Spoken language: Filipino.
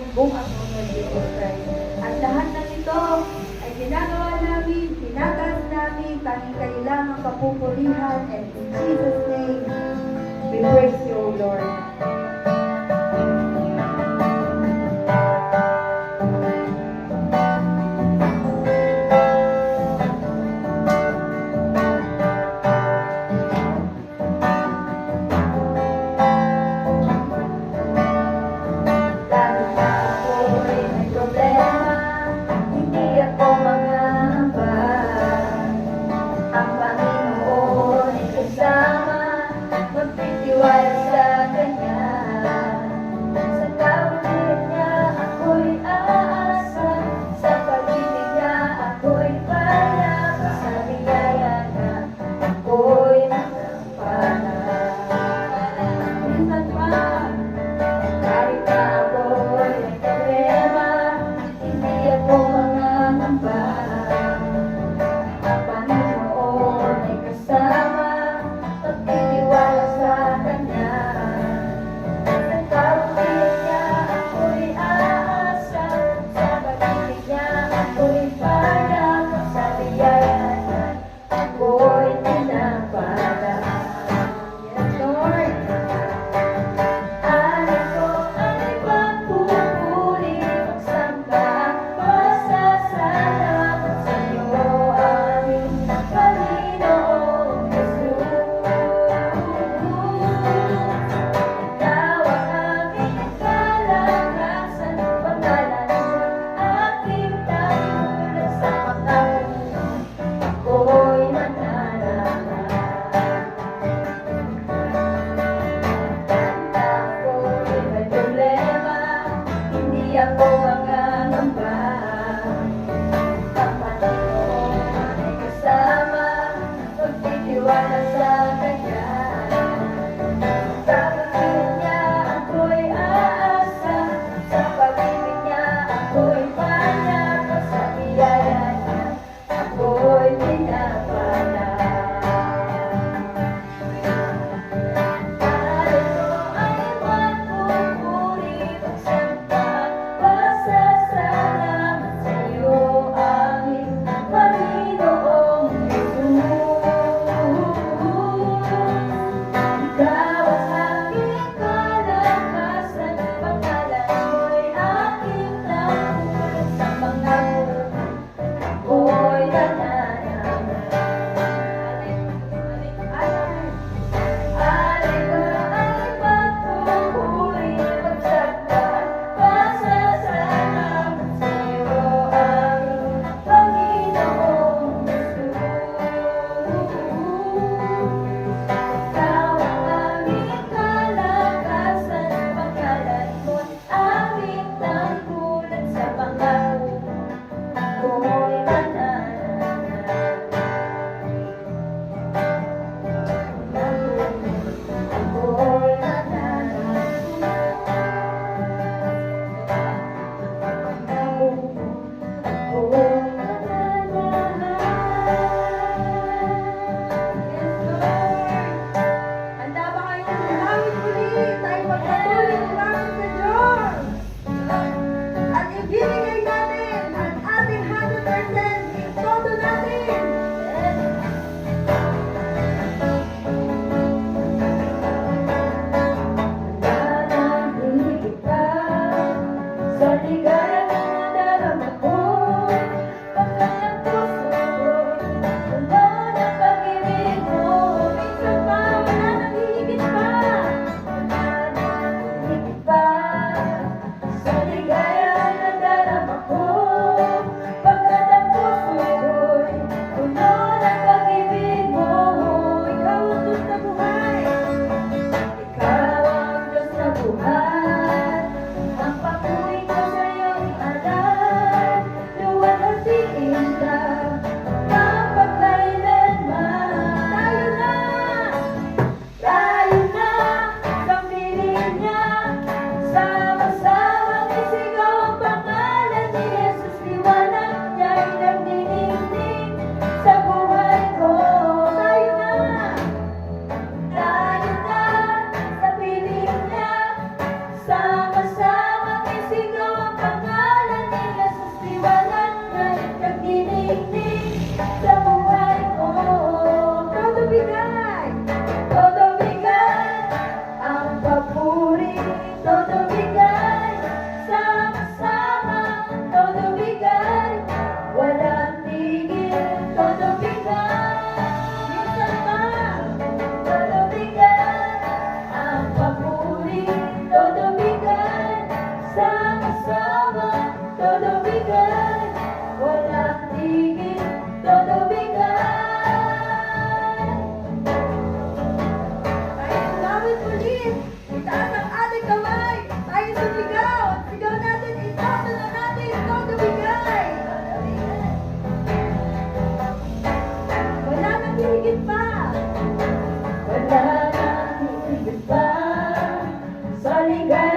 hawak ng aming buhay, O Lord Jesus Christ. At lahat ng ito ay ginagawa namin, tinataas namin, tanging kailangan kapupurihan, and in Jesus' name, we praise you, Lord. Taas ang ating kamay. Tayo sumigaw. Ang sigaw natin, itasa natin itong nabigay. Wala nang higit pa. Wala nang higit pa. Sa ligay.